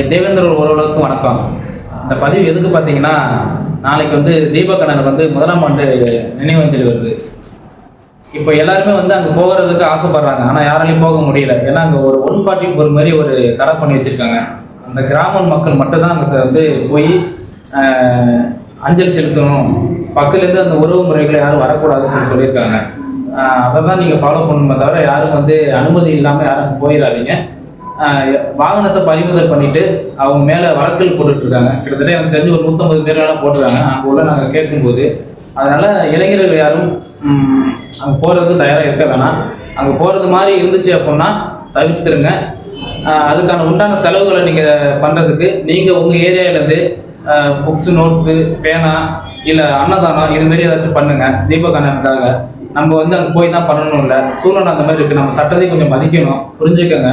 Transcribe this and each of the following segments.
என் தேவேந்திரர் உறவுகளுக்கும் வணக்கம். இந்த பதிவு எதுக்கு பார்த்தீங்கன்னா நாளைக்கு வந்து தீபகண்ணன் வந்து முதலாம் ஆண்டு நினைவஞ்சலி வருது. இப்போ எல்லாருமே வந்து அங்கே போகிறதுக்கு ஆசைப்படுறாங்க. ஆனால் யாராலையும் போக முடியல. ஏன்னா அங்கே ஒரு ஒன் ஃபார்ட்டி ஃபோர் மாதிரி ஒரு தடை பண்ணி வச்சுருக்காங்க. அந்த கிராம மக்கள் மட்டும்தான் அங்கே வந்து போய் அஞ்சல் செலுத்தணும். பக்கத்துலேருந்து அந்த உறவு முறைகளை யாரும் வரக்கூடாதுன்னு சொல்லி சொல்லியிருக்காங்க. அதை தான் நீங்கள் ஃபாலோ பண்ணணுமே தவிர யாரும் வந்து அனுமதி இல்லாமல் யாரும் போயிடாதீங்க. வாகனத்தை பறிமுதல் பண்ணிட்டு அவங்க மேலே வழக்கல் போட்டுட்டு இருக்காங்க கிட்டத்தட்ட எனக்கு தெரிஞ்சு ஒரு நூற்றம்பது பேரெல்லாம் போட்டுருக்காங்க. அங்கே உள்ள நாங்கள் கேட்கும்போது அதனால இளைஞர்கள் யாரும் அங்கே போகிறதுக்கு தயாராக இருக்க வேணாம். அங்கே போகிறது மாதிரி இருந்துச்சு அப்படின்னா தவிர்த்துருங்க. அதுக்கான உண்டான செலவுகளை நீங்கள் பண்ணுறதுக்கு நீங்கள் உங்கள் ஏரியாவிலேருந்து புக்ஸு நோட்ஸு பேனா இல்லை அன்னதானம் இதுமாரி ஏதாச்சும் பண்ணுங்கள் தீபகண்ணனுக்காக. நம்ம வந்து அங்கே போய் தான் பண்ணணும் இல்லை சூழ்நிலை அந்த மாதிரி இருக்குது நம்ம சட்டத்தையும் கொஞ்சம் மதிக்கணும். புரிஞ்சுக்கோங்க.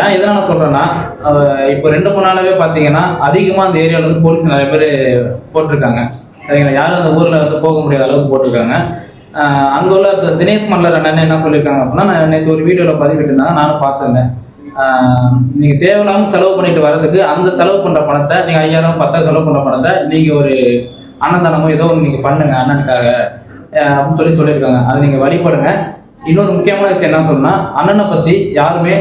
ஏன் எதனால் நான் சொல்கிறேன்னா இப்போ ரெண்டு மூணு நாளாவே பார்த்தீங்கன்னா அதிகமாக அந்த ஏரியாவில் வந்து போலீஸ் நிறைய பேர் போட்டிருக்காங்க. சரிங்களா? யாரும் அந்த ஊரில் வந்து போக முடியாத அளவுக்கு போட்டிருக்காங்க. அங்கே உள்ள இப்போ தினேஷ் மல்லர் அண்ணன் என்ன சொல்லியிருக்காங்க அப்படின்னா நான் நேற்று ஒரு வீடியோவில் பதிவிட்டு இருந்தாங்க நானும் பார்த்துருந்தேன். நீங்கள் தேவையில்லாமல் செலவு பண்ணிட்டு வர்றதுக்கு அந்த செலவு பண்ணுற பணத்தை நீங்கள் ஐயாயிரம் பத்தாயிரம் செலவு பண்ணுற பணத்தை நீங்கள் ஒரு அன்னதானமோ ஏதோ ஒன்று நீங்கள் பண்ணுங்க அண்ணனுக்காக. அப்படின்னு சொல்லி சொல்லியிருக்காங்க. அதை நீங்கள் வழிபடுங்க. இன்னொரு முக்கியமான விஷயம் என்ன சொன்னால் அண்ணனை பற்றி யாருமே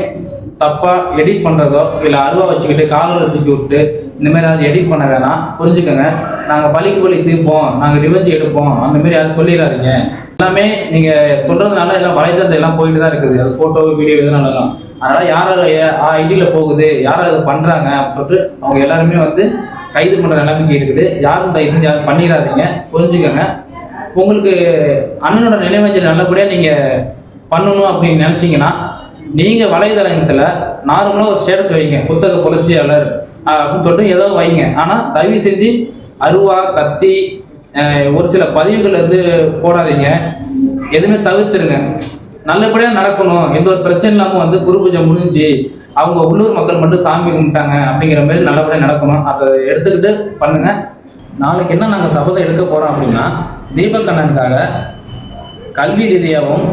தப்பாக எடிட் பண்ணுறதோ இல்லை அருவா வச்சுக்கிட்டு காலில் தூக்கி விட்டு இந்தமாரி அதை எடிட் பண்ண வேணாம். புரிஞ்சுக்கோங்க. நாங்கள் பழிக்கு பழி தீர்ப்போம். நாங்கள் ரிவெஞ்ச் எடுப்போம். அந்தமாரி யாரும் சொல்லிடாதீங்க. எல்லாமே நீங்கள் சொல்கிறதுனால எல்லாம் வலைத்தளத்தை எல்லாம் போயிட்டு தான் இருக்குது. அது ஃபோட்டோ வீடியோ எதுனால தான் அதனால் யார் ஐடியில் போகுது யார் அதை பண்ணுறாங்க அப்படின்னு சொல்லிட்டு அவங்க எல்லாருமே வந்து கைது பண்ணுற நிலைமைக்கு இருக்குது. யாரும் தயவு செஞ்சு யாரும் பண்ணிடாதீங்க. புரிஞ்சுக்கோங்க. உங்களுக்கு அண்ணனோட நினைவஞ்சல் நல்லபடியாக நீங்கள் பண்ணணும் அப்படின்னு நினச்சிங்கன்னா நீங்கள் வலைதளத்தில் நார்மலாக ஒரு ஸ்டேட்டஸ் வைங்க. புத்தக புரட்சியாளர் அப்படின்னு சொல்லிட்டு ஏதோ வைங்க. ஆனால் தயவு செஞ்சு அருவா கத்தி ஒரு சில பதிவுகள் வந்து போடாதீங்க. எதுவுமே தவிர்த்துருங்க. நல்லபடியாக நடக்கணும். எந்த ஒரு பிரச்சனை இல்லாமல் வந்து குரு பூஜை முடிஞ்சு அவங்க உள்ளூர் மக்கள் மட்டும் சாமி கும்பிட்டாங்க அப்படிங்கிற மாதிரி நல்லபடியாக நடக்கணும். அதை எடுத்துக்கிட்டு பண்ணுங்க. நாளைக்கு என்ன நாங்கள் சபதம் எடுக்க போகிறோம் அப்படின்னா தீபக்கண்ணனுக்காக கல்வி ரீதியாகவும்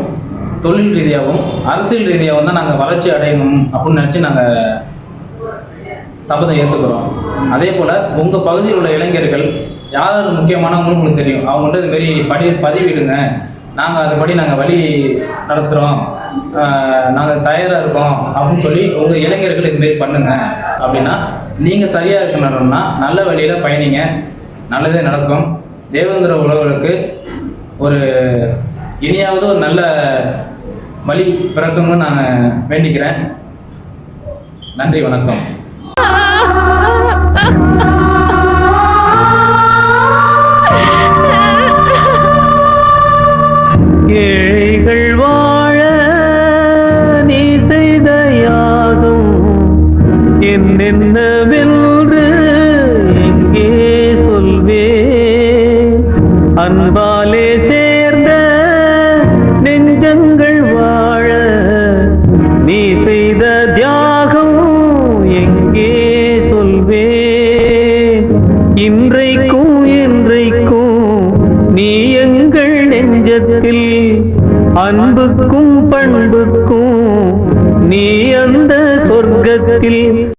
தொழில் ரீதியாகவும் அரசியல் ரீதியாகவும் தான் நாங்கள் வளர்ச்சி அடையணும் அப்படின்னு நினச்சி நாங்கள் சபதம் ஏற்றுக்கிறோம் அதே போல் உங்கள் பகுதியில் உள்ள இளைஞர்கள் யார் முக்கியமானவங்களும் உங்களுக்கு தெரியும். அவங்கள்ட்ட இதுமாரி படி பதிவிடுங்க. நாங்கள் அதுபடி நாங்கள் வழி நடத்துகிறோம் நாங்கள் தயாராக இருக்கோம் அப்படின்னு சொல்லி உங்கள் இளைஞர்கள் இதுமாரி பண்ணுங்க. அப்படின்னா நீங்கள் சரியாக இருக்கணும்னா நல்ல வழியில் பயணிங்க. நல்லதே நடக்கும். தேவேந்திர உறவுகளுக்கு ஒரு இனியாவது ஒரு நல்ல வழி பிறக்கணும்னு நான் வேண்டிக்கிறேன். நன்றி வணக்கம். ஏழைகள் வாழ நீ செய்த யாதும் என்னென்ன சொல்வே இன்றைக்கும் என்றைக்கும் நீ எங்கள் நெஞ்சத்தில் அன்புக்கும் பண்புக்கும் நீ அந்த சொர்க்கத்தில்.